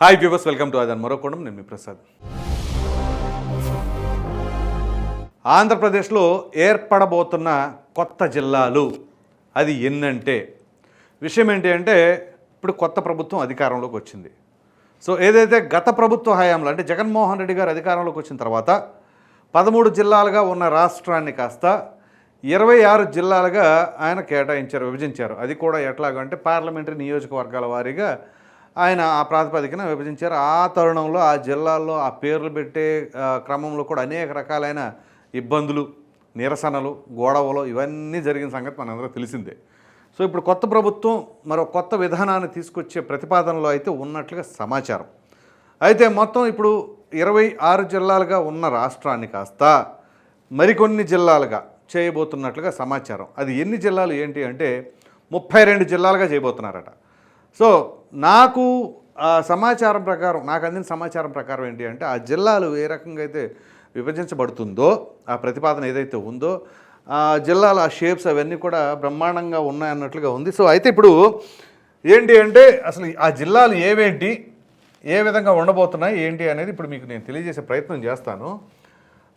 Hi viewers welcome to అదన్ మరోకోణం నేను మీ ప్రసాద్. ఆంధ్రప్రదేశ్లో ఏర్పడబోతున్న కొత్త జిల్లాలు అది ఎన్నంటే విషయం ఏంటి అంటే ఇప్పుడు కొత్త ప్రభుత్వం అధికారంలోకి వచ్చింది. సో ఏదైతే గత ప్రభుత్వ హయాంలో అంటే జగన్మోహన్ రెడ్డి గారు అధికారంలోకి వచ్చిన తర్వాత పదమూడు జిల్లాలుగా ఉన్న రాష్ట్రాన్ని కాస్త ఇరవై ఆరు జిల్లాలుగా ఆయన కేటాయించారు విభజించారు. అది కూడా ఎట్లాగంటే పార్లమెంటరీ నియోజకవర్గాల వారీగా ఆయన ఆ ప్రాతిపదికన విభజించారు. ఆ తరుణంలో ఆ జిల్లాల్లో ఆ పేర్లు పెట్టే క్రమంలో కూడా అనేక రకాలైన ఇబ్బందులు నిరసనలు గొడవలు ఇవన్నీ జరిగిన సంగతి మనందరూ తెలిసిందే. సో ఇప్పుడు కొత్త ప్రభుత్వం మరో కొత్త విధానాన్ని తీసుకొచ్చే ప్రతిపాదనలో అయితే ఉన్నట్లుగా సమాచారం. అయితే మొత్తం ఇప్పుడు ఇరవై ఆరు జిల్లాలుగా ఉన్న రాష్ట్రాన్ని కాస్త మరికొన్ని జిల్లాలుగా చేయబోతున్నట్లుగా సమాచారం. అది ఎన్ని జిల్లాలు ఏంటి అంటే ముప్పై రెండు జిల్లాలుగా చేయబోతున్నారట. సో నాకు ఆ సమాచారం ప్రకారం నాకు అందిన సమాచారం ప్రకారం ఏంటి అంటే ఆ జిల్లాలు ఏ రకంగా అయితే విభజించబడుతుందో ఆ ప్రతిపాదన ఏదైతే ఉందో ఆ జిల్లాల ఆ షేప్స్ అవన్నీ కూడా బ్రహ్మాండంగా ఉన్నాయన్నట్లుగా ఉంది. సో అయితే ఇప్పుడు ఏంటి అంటే అసలు ఆ జిల్లాలు ఏవేంటి ఏ విధంగా ఉండబోతున్నాయి ఏంటి అనేది ఇప్పుడు మీకు నేను తెలియజేసే ప్రయత్నం చేస్తాను.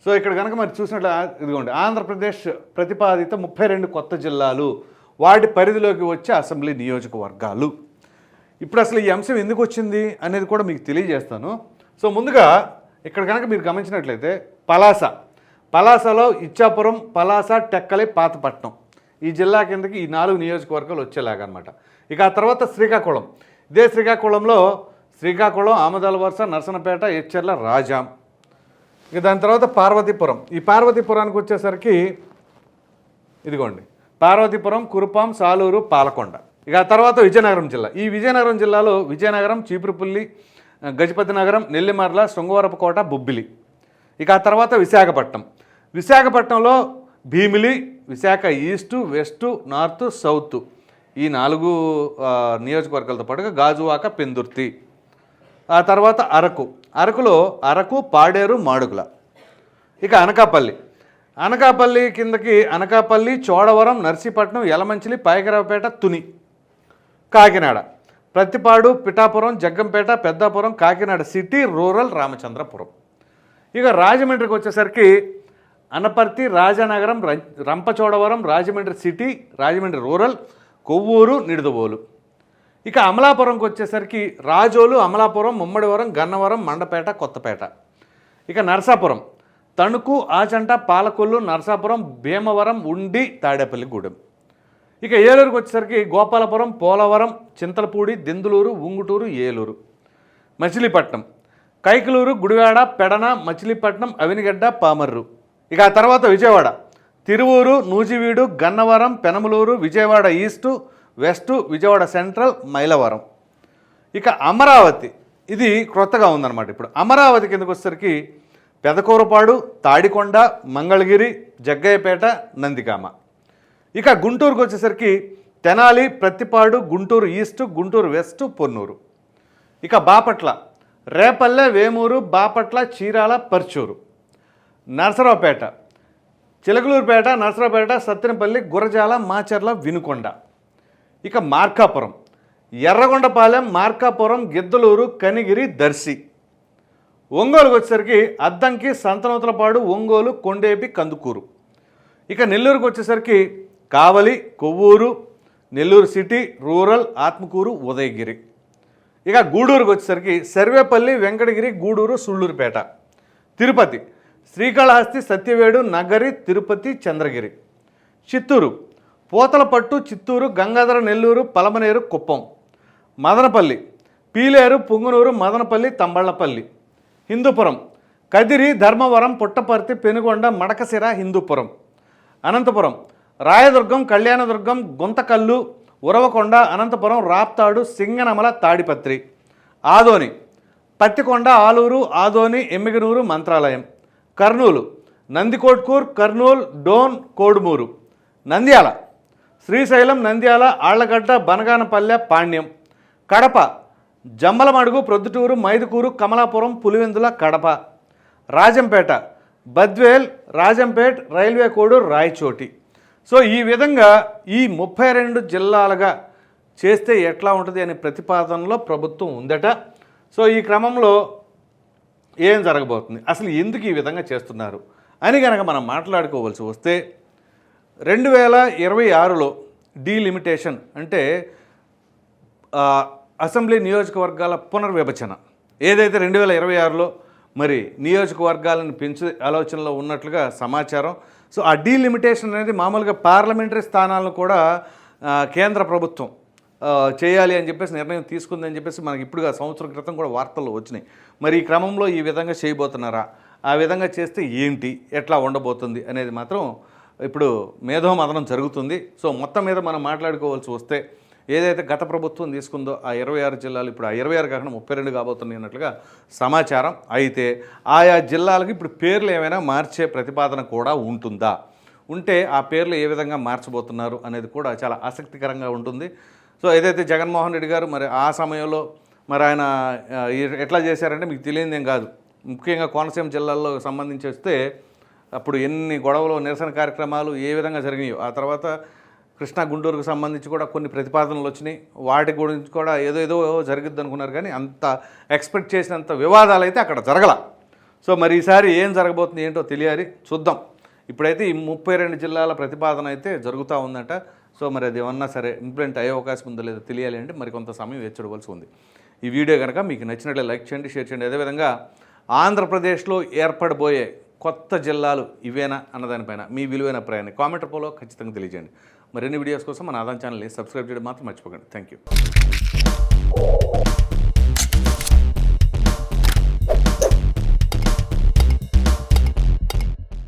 సో ఇక్కడ కనుక మరి చూసినట్లు ఇదిగోండి ఆంధ్రప్రదేశ్ ప్రతిపాదిత ముప్పై రెండు కొత్త జిల్లాలు వాటి పరిధిలోకి వచ్చే అసెంబ్లీ నియోజకవర్గాలు. ఇప్పుడు అసలు ఈ అంశం ఎందుకు వచ్చింది అనేది కూడా మీకు తెలియజేస్తాను. సో ముందుగా ఇక్కడ కనుక మీరు గమనించినట్లయితే పలాస. పలాసలో ఇచ్చాపురం పలాస టెక్కలి పాతపట్నం ఈ జిల్లా కిందకి ఈ నాలుగు నియోజకవర్గాలు వచ్చేలాగనమాట. ఇక ఆ తర్వాత శ్రీకాకుళం. ఇదే శ్రీకాకుళంలో శ్రీకాకుళం ఆమదాల వరుస నరసనపేట ఎచ్చెర్ల రాజాం. ఇక దాని తర్వాత పార్వతీపురం. ఈ పార్వతీపురానికి వచ్చేసరికి ఇదిగోండి. పార్వతీపురం కురుపాం సాలూరు పాలకొండ. ఇక తర్వాత విజయనగరం జిల్లా. ఈ విజయనగరం జిల్లాలో విజయనగరం చీపురుపల్లి గజపతి నగరం నెల్లిమర్ల శృంగవరపుకోట బొబ్బిలి. ఇక ఆ తర్వాత విశాఖపట్నం. విశాఖపట్నంలో Bheemili Visakha east west north south. ఈ నాలుగు నియోజకవర్గాలతో పాటుగా గాజువాక పెందుర్తి. ఆ తర్వాత అరకు. అరకులో అరకు పాడేరు మాడుగుల. ఇక అనకాపల్లి. అనకాపల్లి కిందకి Anakapalli Chodavaram Narsipatnam Yelamanchili Payakaraopeta Tuni. Kakinada. Prathipadu Pithapuram Jaggampeta Peddapuram Kakinada city rural Ramachandrapuram. ఇక రాజమండ్రికి వచ్చేసరికి అనపర్తి రాజానగరం రం- రంపచోడవరం రాజమండ్రి సిటీ రాజమండ్రి రూరల్ కొవ్వూరు నిడుదవోలు. ఇక అమలాపురంకి వచ్చేసరికి రాజోలు అమలాపురం ముమ్మడివరం గన్నవరం మండపేట కొత్తపేట. ఇక నరసాపురం. తణుకు ఆచంట పాలకొల్లు నరసాపురం భీమవరం ఉండి తాడేపల్లిగూడెం. ఇక ఏలూరుకు వచ్చేసరికి గోపాలపురం పోలవరం చింతలపూడి దెందులూరు ఉంగుటూరు ఏలూరు. మచిలీపట్నం. కైకలూరు గుడివాడ పెడన మచిలీపట్నం అవినిగడ్డ పామర్రు. ఇక ఆ తర్వాత Vijayawada. Tiruvuru Nuzvid Gannavaram Penamaluru Vijayawada east west Vijayawada central Mylavaram. ఇక అమరావతి. ఇది క్రొత్తగా ఉందన్నమాట ఇప్పుడు. అమరావతి కిందకు వచ్చేసరికి పెదకూరపాడు తాడికొండ మంగళగిరి జగ్గయ్యపేట నందికామ ఇక గుంటూరుకు వచ్చేసరికి తెనాలి ప్రత్తిపాడు గుంటూరు ఈస్ట్ గుంటూరు వెస్ట్ పొన్నూరు. ఇక బాపట్ల రేపల్లె వేమూరు బాపట్ల చీరాల పర్చూరు. నరసరావుపేట చిలకలూరుపేట నరసరావుపేట సత్తెనపల్లి గురజాల మాచర్ల వినుకొండ. ఇక మార్కాపురం ఎర్రగొండపాలెం మార్కాపురం గిద్దలూరు కనిగిరి దర్శి. ఒంగోలుకు వచ్చేసరికి అద్దంకి సంతనూతలపాడు ఒంగోలు కొండేపి కందుకూరు. ఇక నెల్లూరుకు వచ్చేసరికి కావలి కొవ్వూరు నెల్లూరు సిటీ రూరల్ ఆత్మకూరు ఉదయగిరి. ఇక గూడూరుకు వచ్చేసరికి సర్వేపల్లి వెంకటగిరి గూడూరు సుళ్ళూరుపేట. తిరుపతి శ్రీకాళహస్తి సత్యవేడు నగరి తిరుపతి చంద్రగిరి. చిత్తూరు పోతలపట్టు చిత్తూరు గంగాధర నెల్లూరు పలమనేరు కుప్పం. మదనపల్లి పీలేరు పుంగునూరు మదనపల్లి తంబళ్ళపల్లి హిందూపురం కదిరి ధర్మవరం పుట్టపర్తి పెనుగొండ మడకసిర హిందూపురం. అనంతపురం రాయదుర్గం కళ్యాణదుర్గం గుంతకల్లు ఉరవకొండ అనంతపురం రాప్తాడు సింగనమల తాడిపత్రి. ఆదోని పత్తికొండ ఆలూరు ఆదోని ఎమ్మిగనూరు మంత్రాలయం. కర్నూలు నందికోట్కూర్ కర్నూలు డోన్ కోడుమూరు. నంద్యాల శ్రీశైలం నంద్యాల ఆళ్ళగడ్డ బనగానపల్లె పాణ్యం. కడప జమ్మలమడుగు ప్రొద్దుటూరు మైదుకూరు కమలాపురం పులివెందుల కడప. రాజంపేట బద్వేల్ రాజంపేట్ రైల్వే కోడూరు రాయచోటి. సో ఈ విధంగా ఈ ముప్పై రెండు జిల్లాలుగా చేస్తే ఎట్లా ఉంటుంది అనే ప్రతిపాదనలో ప్రభుత్వం ఉందట. సో ఈ క్రమంలో ఏం జరగబోతుంది? అసలు ఎందుకు ఈ విధంగా చేస్తున్నారు? అని కనుక మనం మాట్లాడుకోవాల్సి వస్తే రెండు వేల ఇరవై ఆరులో డీలిమిటేషన్ అంటే అసెంబ్లీ నియోజకవర్గాల పునర్విభజన. ఏదైతే రెండు వేల ఇరవై ఆరులో మరి నియోజకవర్గాలను పెంచే ఆలోచనలో ఉన్నట్లుగా సమాచారం. సో ఆ డీలిమిటేషన్ అనేది మామూలుగా పార్లమెంటరీ స్థానాలను కూడా కేంద్ర ప్రభుత్వం చేయాలి అని చెప్పేసి నిర్ణయం తీసుకుందని చెప్పేసి మనకి ఇప్పుడుగా సంవత్సరం క్రితం కూడా వార్తలు వచ్చినాయి. మరి ఈ క్రమంలో ఈ విధంగా చేయబోతున్నారా? ఆ విధంగా చేస్తే ఏంటి? ఎట్లా ఉండబోతుంది? అనేది మాత్రం ఇప్పుడు మేధోమదనం జరుగుతుంది. సో మొత్తం మీద మనం మాట్లాడుకోవాల్సి వస్తే ఏదైతే గత ప్రభుత్వం తీసుకుందో ఆ ఇరవై ఆరు జిల్లాలు ఇప్పుడు ఆ ఇరవై ఆరు కాకుండా ముప్పై రెండు కాబోతున్నాయి అన్నట్లుగా సమాచారం. అయితే ఆయా జిల్లాలకు ఇప్పుడు పేర్లు ఏమైనా మార్చే ప్రతిపాదన కూడా ఉంటుందా? ఉంటే ఆ పేర్లు ఏ విధంగా మార్చబోతున్నారు అనేది కూడా చాలా ఆసక్తికరంగా ఉంటుంది. సో ఏదైతే జగన్మోహన్ రెడ్డి గారు మరి ఆ సమయంలో మరి ఆయన ఎట్లా చేశారంటే మీకు తెలియదేం కాదు. ముఖ్యంగా కోనసీమ జిల్లాల్లో సంబంధించి వస్తే అప్పుడు ఎన్ని గొడవలు నిరసన కార్యక్రమాలు ఏ విధంగా జరిగినాయో ఆ తర్వాత కృష్ణా గుంటూరుకు సంబంధించి కూడా కొన్ని ప్రతిపాదనలు వచ్చినాయి. వాటి గురించి కూడా ఏదో ఏదో జరుగుద్ది అనుకున్నారు కానీ అంత ఎక్స్పెక్ట్ చేసినంత వివాదాలు అయితే అక్కడ జరగల. సో మరి ఈసారి ఏం జరగబోతుంది ఏంటో తెలియాలి. చూద్దాం. ఇప్పుడైతే ఈ ముప్పై రెండు జిల్లాల ప్రతిపాదన అయితే జరుగుతూ ఉందట. సో మరి అది ఏమన్నా సరే ఇంప్లిమెంట్ అయ్యే అవకాశం ఉందో లేదో తెలియాలి అంటే మరి కొంత సమయం వేచి ఉంది. ఈ వీడియో కనుక మీకు నచ్చినట్లే లైక్ చేయండి షేర్ చేయండి. అదేవిధంగా ఆంధ్రప్రదేశ్లో ఏర్పడబోయే కొత్త జిల్లాలు ఇవేనా అన్నదానిపైన మీ విలువైన ప్రయాణం. కామెంట్ రూపంలో ఖచ్చితంగా తెలియజేయండి. మరిన్ని వీడియోస్ కోసం మన ఆదాం ఛానల్ని సబ్స్క్రైబ్ చేయడం మాత్రం మర్చిపోకండి. Thank you